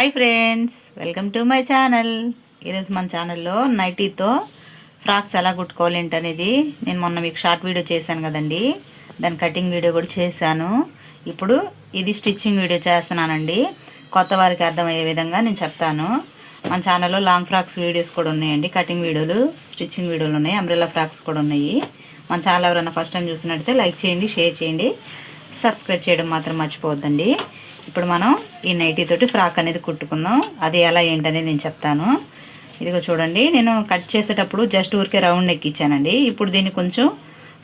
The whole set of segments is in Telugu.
Hi friends welcome to my channel. ఈరోజు మన ఛానల్లో నైటీతో ఫ్రాక్స్ ఎలా కుట్టుకోవాలి ఏంటనేది నేను మొన్న మీకు షార్ట్ వీడియో చేశాను కదండి. దాని కటింగ్ వీడియో కూడా చేశాను. ఇప్పుడు ఇది స్టిచ్చింగ్ వీడియో చేస్తున్నానండి. కొత్త వారికి అర్థమయ్యే విధంగా నేను చెప్తాను. మన ఛానల్లో లాంగ్ ఫ్రాక్స్ వీడియోస్ కూడా ఉన్నాయండి. కటింగ్ వీడియోలు స్టిచ్చింగ్ వీడియోలు ఉన్నాయి. అంబ్రెల్లా ఫ్రాక్స్ కూడా ఉన్నాయి. మన ఛానల్ ఎవరైనా ఫస్ట్ టైం చూసినట్టయితే లైక్ చేయండి షేర్ చేయండి. సబ్స్క్రైబ్ చేయడం మాత్రం మర్చిపోవద్దండి. ఇప్పుడు మనం ఈ నైటీ తోటి ఫ్రాక్ అనేది కుట్టుకుందాం. అది ఎలా ఏంటనేది నేను చెప్తాను. ఇదిగో చూడండి నేను కట్ చేసేటప్పుడు జస్ట్ ఊరికే రౌండ్ నెక్ ఇచ్చానండి. ఇప్పుడు దీన్ని కొంచెం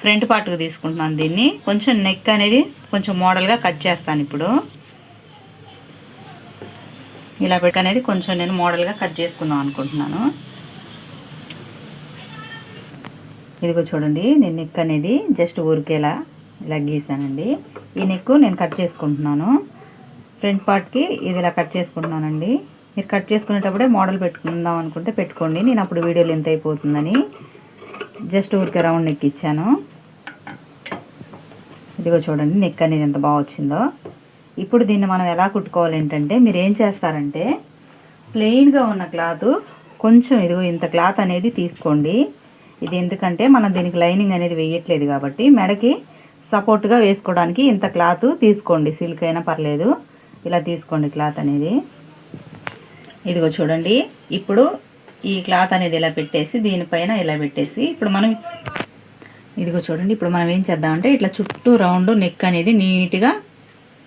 ఫ్రంట్ పార్ట్కి తీసుకుంటున్నాను దీన్ని. కొంచెం నెక్ అనేది కొంచెం మోడల్గా కట్ చేస్తాను ఇప్పుడు. ఇలా పెట్టి అనేది కొంచెం నేను మోడల్గా కట్ చేసుకుందాం అనుకుంటున్నాను. ఇదిగో చూడండి నేను నెక్ అనేది జస్ట్ ఊరికేలా ఇలా గీసానండి. ఈ నెక్ నేను కట్ చేసుకుంటున్నాను. ఫ్రంట్ పార్ట్కి ఇది ఇలా కట్ చేసుకుంటున్నానండి. మీరు కట్ చేసుకునేటప్పుడే మోడల్ పెట్టుకుందాం అనుకుంటే పెట్టుకోండి. నేను అప్పుడు వీడియోలు ఎంత అయిపోతుందని. జస్ట్ ఊరికే రౌండ్ నెక్ ఇచ్చాను. ఇదిగో చూడండి నెక్ అనేది ఎంత బాగా వచ్చిందో. ఇప్పుడు దీన్ని మనం ఎలా కుట్టుకోవాలి ఏంటంటే మీరు ఏం చేస్తారంటే ప్లెయిన్గా ఉన్న క్లాత్ కొంచెం ఇదిగో ఇంత క్లాత్ అనేది తీసుకోండి. ఇది ఎందుకంటే మనం దీనికి లైనింగ్ అనేది వేయట్లేదు కాబట్టి మెడకి సపోర్ట్గా వేసుకోవడానికి ఇంత క్లాత్ తీసుకోండి. సిల్క్ అయినా పర్లేదు. ఇలా తీసుకోండి క్లాత్ అనేది. ఇదిగో చూడండి. ఇప్పుడు ఈ క్లాత్ అనేది ఇలా పెట్టేసి దీనిపైన ఇలా పెట్టేసి ఇప్పుడు మనం ఇదిగో చూడండి. ఇప్పుడు మనం ఏం చేద్దామంటే ఇట్లా చుట్టూ రౌండ్ నెక్ అనేది నీట్గా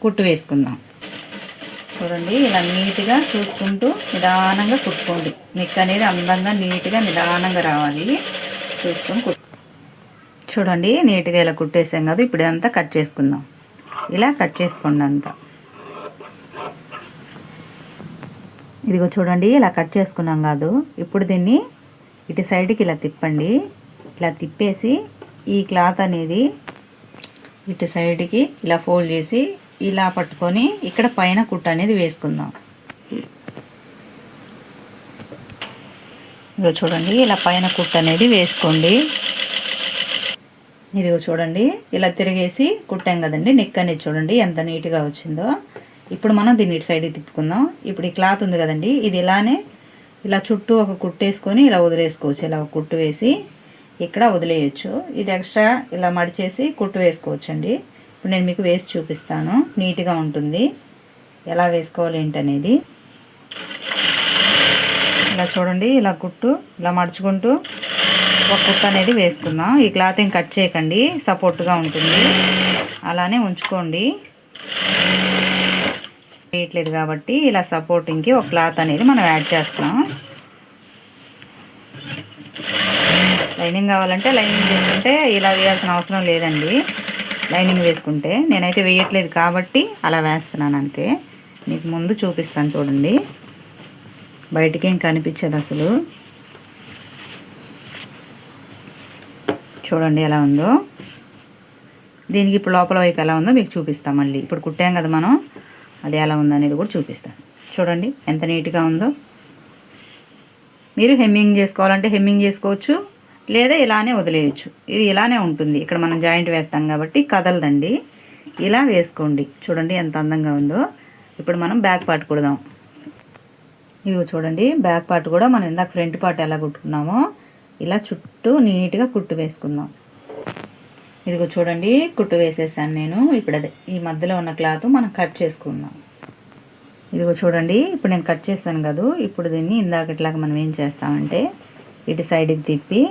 కుట్టు వేసుకుందాం. చూడండి. ఇలా నీట్గా చూసుకుంటూ నిదానంగా కుట్టుకోండి. నెక్ అనేది అందంగా నీట్గా నిదానంగా రావాలి. చూసుకొని కుట్టు. చూడండి. నీట్గా ఇలా కుట్టేసాం కదా. ఇప్పుడు ఇదంతా కట్ చేసుకుందాం. ఇలా కట్ చేసుకోండి అంతా. ఇదిగో చూడండి ఇలా కట్ చేసుకున్నాం కాదు. ఇప్పుడు దీన్ని ఇటు సైడ్కి ఇలా తిప్పండి. ఇలా తిప్పేసి ఈ క్లాత్ అనేది ఇటు సైడ్కి ఇలా ఫోల్డ్ చేసి ఇలా పట్టుకొని ఇక్కడ పైన కుట్ట అనేది వేసుకుందాం. ఇదిగో చూడండి ఇలా పైన కుట్ట అనేది వేసుకోండి. ఇదిగో చూడండి ఇలా తిరిగేసి కుట్టాం కదండి నెక్ అనేది చూడండి ఎంత నీట్గా వచ్చిందో. ఇప్పుడు మనం దీన్ని ఇటు సైడ్కి తిప్పుకుందాం. ఇప్పుడు ఈ క్లాత్ ఉంది కదండి ఇది ఇలానే ఇలా చుట్టూ ఒక కుట్టేసుకొని ఇలా వదిలేసుకోవచ్చు. ఇలా ఒక కుట్టు వేసి ఇక్కడ వదిలేయచ్చు. ఇది ఎక్స్ట్రా ఇలా మడిచేసి కుట్టు వేసుకోవచ్చు అండి ఇప్పుడు నేను మీకు వేసి చూపిస్తాను. నీట్గా ఉంటుంది. ఎలా వేసుకోవాలి ఏంటనేది. ఇలా చూడండి ఇలా కుట్టు ఇలా మడుచుకుంటూ ఒక కుట్టు అనేది వేసుకుందాం. ఈ క్లాత్ ఏం కట్ చేయకండి సపోర్ట్గా ఉంటుంది. అలానే ఉంచుకోండి. వేయట్లేదు కాబట్టి ఇలా సపోర్టింగ్కి ఒక క్లాత్ అనేది మనం యాడ్ చేస్తున్నాం. లైనింగ్ కావాలంటే లైనింగ్ చేసుకుంటే ఇలా వేయాల్సిన అవసరం లేదండి. లైనింగ్ వేసుకుంటే నేనైతే వేయట్లేదు కాబట్టి అలా వేస్తున్నాను అంతే. మీకు ముందు చూపిస్తాను చూడండి. బయటికి ఏం కనిపించదు అసలు. చూడండి ఎలా ఉందో. దీనికి ఇప్పుడు లోపల వైపు ఎలా ఉందో మీకు చూపిస్తాం మళ్ళీ. ఇప్పుడు కుట్టాం కదా మనం. అది ఎలా ఉందనేది కూడా చూపిస్తాను. చూడండి ఎంత నీట్గా ఉందో. మీరు హెమ్మింగ్ చేసుకోవాలంటే హెమ్మింగ్ చేసుకోవచ్చు లేదా ఇలానే వదిలేయచ్చు. ఇది ఇలానే ఉంటుంది. ఇక్కడ మనం జాయింట్ వేస్తాం కాబట్టి కదలదండి. ఇలా వేసుకోండి. చూడండి ఎంత అందంగా ఉందో. ఇప్పుడు మనం బ్యాక్ పార్ట్ కుడదాం. ఇదిగో చూడండి బ్యాక్ పార్ట్ కూడా మనం ఇందాక ఫ్రంట్ పార్ట్ ఎలా కుట్టుకున్నామో ఇలా చుట్టూ నీట్గా కుట్టు వేసుకుందాం. ఇదిగో చూడండి కుట్టు వేసేసాను నేను. ఇప్పుడు అదే ఈ మధ్యలో ఉన్న క్లాత్ మనం కట్ చేసుకుందాం. ఇదిగో చూడండి ఇప్పుడు నేను కట్ చేస్తాను కదా. ఇప్పుడు దీన్ని ఇందాకట్లాగా మనం ఏం చేస్తామంటే ఇటు సైడ్కి తిప్పి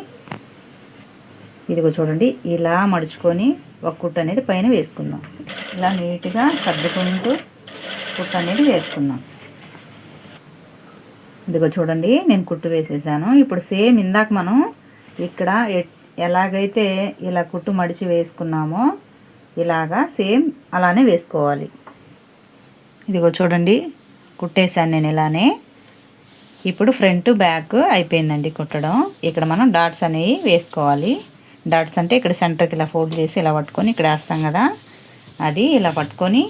ఇదిగో చూడండి ఇలా మడుచుకొని ఒక కుట్టు అనేది పైన వేసుకుందాం. ఇలా నీట్గా సర్దుకుంటూ కుట్టు అనేది వేసుకుందాం. ఇదిగో చూడండి నేను కుట్టు వేసేసాను. ఇప్పుడు సేమ్ ఇందాక మనం ఇక్కడ ఎలాగైతే ఇలా కుట్టు మడిచి వేసుకున్నామో ఇలాగా సేమ్ అలానే వేసుకోవాలి. ఇదిగో చూడండి కుట్టేశాను నేను ఇలానే. ఇప్పుడు ఫ్రంట్ బ్యాక్ అయిపోయిందండి కుట్టడం. ఇక్కడ మనం డాట్స్ అనేవి వేసుకోవాలి. డాట్స్ అంటే ఇక్కడ సెంటర్కి ఇలా ఫోల్డ్ చేసి ఇలా పట్టుకొని ఇక్కడ వేస్తాం కదా. అది ఇలా పట్టుకొని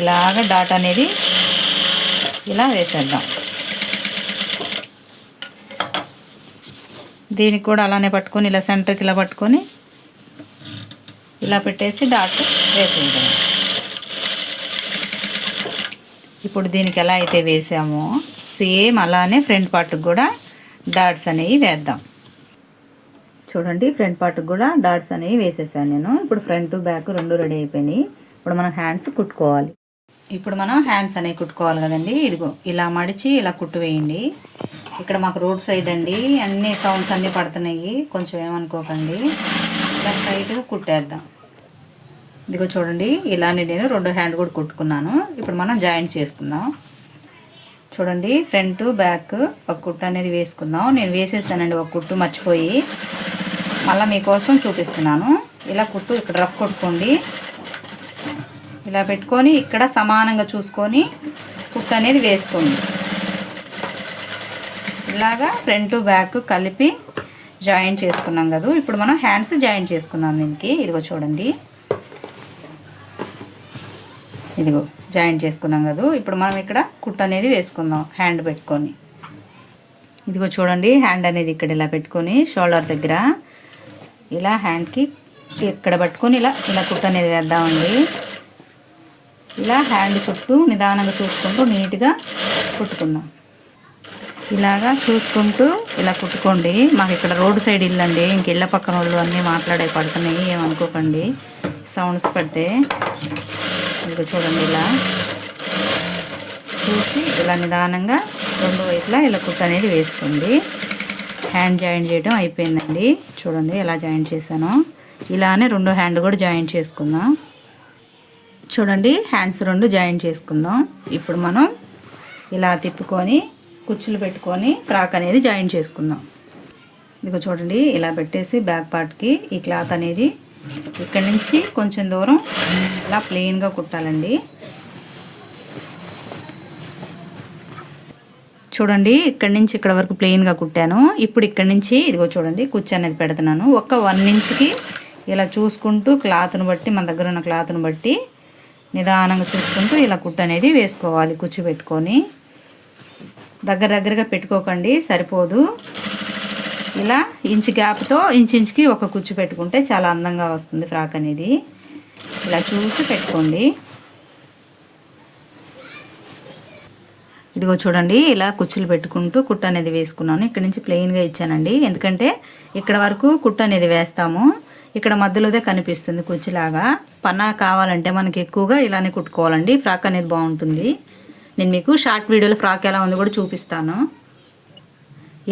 ఇలాగ డాట్ అనేది ఇలా వేసేద్దాం. దీనికి కూడా అలానే పట్టుకొని ఇలా సెంటర్కి ఇలా పట్టుకొని ఇలా పెట్టేసి డాట్ వేసేద్దాం ఇప్పుడు దీనికి ఎలా అయితే వేసామో సేమ్ అలానే ఫ్రంట్ పార్ట్కి కూడా డాట్స్ అనేవి వేద్దాం. చూడండి ఫ్రంట్ పార్ట్కి కూడా డాట్స్ అనేవి వేసేసాను నేను. ఇప్పుడు ఫ్రంట్ బ్యాక్ రెండు రెడీ అయిపోయినాయి. ఇప్పుడు మనం హ్యాండ్స్ కుట్టుకోవాలి. ఇప్పుడు మనం హ్యాండ్స్ అనేవి కుట్టుకోవాలి కదండి. ఇదిగో ఇలా మడిచి ఇలా కుట్టు వేయండి. ఇక్కడ మాకు రోడ్ సైడ్ అండి. అన్ని సౌండ్స్ అన్నీ పడుతున్నాయి. కొంచెం ఏమనుకోకండి. ఇలా సైడ్ కుట్టేద్దాం. ఇదిగో చూడండి. ఇలానే నేను రెండు హ్యాండ్ కూడా కుట్టుకున్నాను. ఇప్పుడు మనం జాయింట్ చేసుకుందాం చూడండి. ఫ్రంట్ బ్యాక్ ఒక కుట్టు అనేది వేసుకుందాం. నేను వేసేసానండి ఒక కుట్టు మర్చిపోయి. మళ్ళీ మీకోసం చూపిస్తున్నాను. ఇలా కుట్టు ఇక్కడ రఫ్ కొట్టుకోండి. ఇలా పెట్టుకొని ఇక్కడ సమానంగా చూసుకొని కుట్టు అనేది వేసుకోండి. ఇలాగా ఫ్రంట్ బ్యాక్ కలిపి జాయింట్ చేసుకున్నాం కదా. ఇప్పుడు మనం హ్యాండ్స్ జాయింట్ చేసుకుందాం దీనికి. ఇదిగో చూడండి. ఇదిగో జాయింట్ చేసుకున్నాం కదా. ఇప్పుడు మనం ఇక్కడ కుట్ అనేది వేసుకుందాం హ్యాండ్ పెట్టుకొని. ఇదిగో చూడండి హ్యాండ్ అనేది ఇక్కడ ఇలా పెట్టుకొని షోల్డర్ దగ్గర ఇలా హ్యాండ్కి ఇక్కడ పట్టుకొని ఇలా ఇలా కుట్ అనేది వేద్దామండి. ఇలా హ్యాండ్ చుట్టూ నిదానంగా చూసుకుంటూ నీట్గా కుట్టుకుందాం. ఇలాగా చూసుకుంటూ ఇలా కుట్టుకోండి. మాకు ఇక్కడ రోడ్ సైడ్ ఇల్లు అండి ఇంక ఇళ్ళ పక్కన వాళ్ళు అన్నీ మాట్లాడే పడుతున్నాయి. ఏమనుకోకండి. సౌండ్స్ పడితే ఇంకా చూడండి ఇలా చూసి ఇలా నిదానంగా రెండు వైపులా ఇలా కుట్టు అనేది వేసుకోండి. హ్యాండ్ జాయింట్ చేయడం అయిపోయిందండి. చూడండి ఎలా జాయింట్ చేశాను. ఇలానే రెండు హ్యాండ్ కూడా జాయింట్ చేసుకుందాం. చూడండి హ్యాండ్స్ రెండు జాయింట్ చేసుకుందాం. ఇప్పుడు మనం ఇలా తిప్పుకొని కుచ్చులు పెట్టుకొని ఫ్రాక్ అనేది జాయిన్ చేసుకుందాం. ఇదిగో చూడండి ఇలా పెట్టేసి బ్యాక్ పార్ట్కి ఈ క్లాత్ అనేది ఇక్కడి నుంచి కొంచెం దూరం ఇలా ప్లెయిన్గా కుట్టాలండి. చూడండి ఇక్కడి నుంచి ఇక్కడ వరకు ప్లెయిన్గా కుట్టాను. ఇప్పుడు ఇక్కడి నుంచి ఇదిగో చూడండి కుచ్చు అనేది పెడుతున్నాను. ఒక వన్ ఇంచ్కి ఇలా చూసుకుంటూ క్లాత్ను బట్టి మన దగ్గర ఉన్న క్లాత్ను బట్టి నిదానంగా చూసుకుంటూ ఇలా కుట్టు అనేది వేసుకోవాలి కుచ్చు పెట్టుకొని. దగ్గర దగ్గరగా పెట్టుకోకండి సరిపోదు. ఇలా ఇంచు గ్యాప్తో ఇంచు ఇంచుకి ఒక కుచ్చు పెట్టుకుంటే చాలా అందంగా వస్తుంది ఫ్రాక్ అనేది. ఇలా చూసి పెట్టుకోండి. ఇదిగో చూడండి ఇలా కుచ్చులు పెట్టుకుంటూ కుట్టు అనేది వేసుకున్నాను. ఇక్కడ నుంచి ప్లెయిన్గా ఇచ్చానండి. ఎందుకంటే ఇక్కడ వరకు కుట్టు అనేది వేస్తాము. ఇక్కడ మధ్యలోదే కనిపిస్తుంది కుచ్చులాగా. పన్నా కావాలంటే మనకి ఎక్కువగా ఇలానే కుట్టుకోవాలండి. ఫ్రాక్ అనేది బాగుంటుంది. నేను మీకు షార్ట్ వీడియోలో ఫ్రాక్ ఎలా ఉంది కూడా చూపిస్తాను.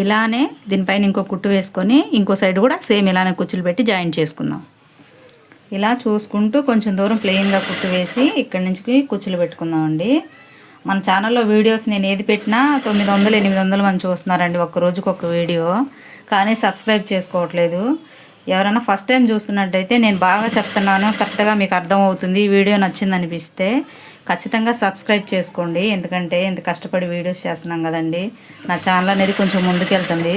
ఇలానే దీనిపైన ఇంకో కుట్టు వేసుకొని ఇంకో సైడ్ కూడా సేమ్ ఇలానే కుచ్చులు పెట్టి జాయిన్ చేసుకుందాం. ఇలా చూసుకుంటూ కొంచెం దూరం ప్లెయిన్గా కుట్టు వేసి ఇక్కడి నుంచి కుచ్చులు పెట్టుకుందామండి. మన ఛానల్లో వీడియోస్ నేను ఏది పెట్టినా తొమ్మిది వందలు ఎనిమిది వందలు మంది చూస్తున్నారండి ఒక్క రోజుకు ఒక వీడియో కానీ సబ్స్క్రైబ్ చేసుకోవట్లేదు. ఎవరైనా ఫస్ట్ టైం చూస్తున్నట్టయితే నేను బాగా చెప్తున్నాను కరెక్ట్గా మీకు అర్థమవుతుంది. వీడియో నచ్చింది అనిపిస్తే ఖచ్చితంగా సబ్స్క్రైబ్ చేసుకోండి. ఎందుకంటే ఇంత కష్టపడి వీడియోస్ చేస్తున్నాం కదండి. నా ఛానల్ అనేది కొంచెం ముందుకెళ్తుంది.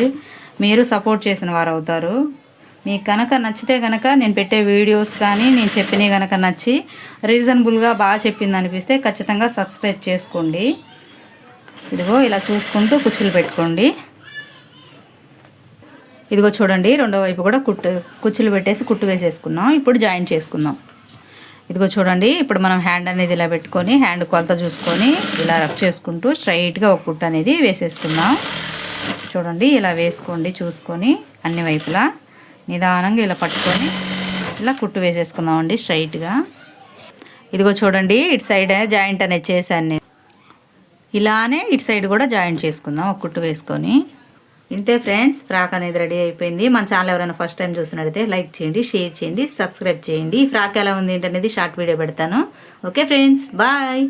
మీరు సపోర్ట్ చేసిన వారు అవుతారు. మీకు కనుక నచ్చితే కనుక నేను పెట్టే వీడియోస్ కానీ నేను చెప్పినవి కనుక నచ్చి రీజనబుల్గా బాగా చెప్పింది అనిపిస్తే ఖచ్చితంగా సబ్స్క్రైబ్ చేసుకోండి. ఇదిగో ఇలా చూసుకుంటూ కుచ్చులు పెట్టుకోండి. ఇదిగో చూడండి రెండో వైపు కూడా కుట్టు కుచ్చులు పెట్టేసి కుట్టు వేసేసుకున్నాం. ఇప్పుడు జాయిన్ చేసుకుందాం. ఇదిగో చూడండి ఇప్పుడు మనం హ్యాండ్ అనేది ఇలా పెట్టుకొని హ్యాండ్ కొలత చూసుకొని ఇలా రఫ్ చేసుకుంటూ స్ట్రైట్గా ఒక కుట్టు అనేది వేసేసుకుందాం. చూడండి ఇలా వేసుకోండి చూసుకొని అన్ని వైపులా. నిదానంగా ఇలా పట్టుకొని ఇలా కుట్టు వేసేసుకుందాం అండి స్ట్రైట్గా ఇదిగో చూడండి ఇటు సైడ్ జాయింట్ అనేది చేశాను నేను. ఇలానే ఇటు సైడ్ కూడా జాయింట్ చేసుకుందాం ఒక కుట్టు వేసుకొని. ఇంతే ఫ్రెండ్స్ ఫ్రాక్ అనేది రెడీ అయిపోయింది. మన ఛానల్ ఎవరైనా ఫస్ట్ టైం చూసినట్టయితే లైక్ చేయండి షేర్ చేయండి సబ్స్క్రైబ్ చేయండి. ఈ ఫ్రాక్ ఎలా ఉంది ఏంటనేది షార్ట్ వీడియో పెడతాను. Okay friends bye.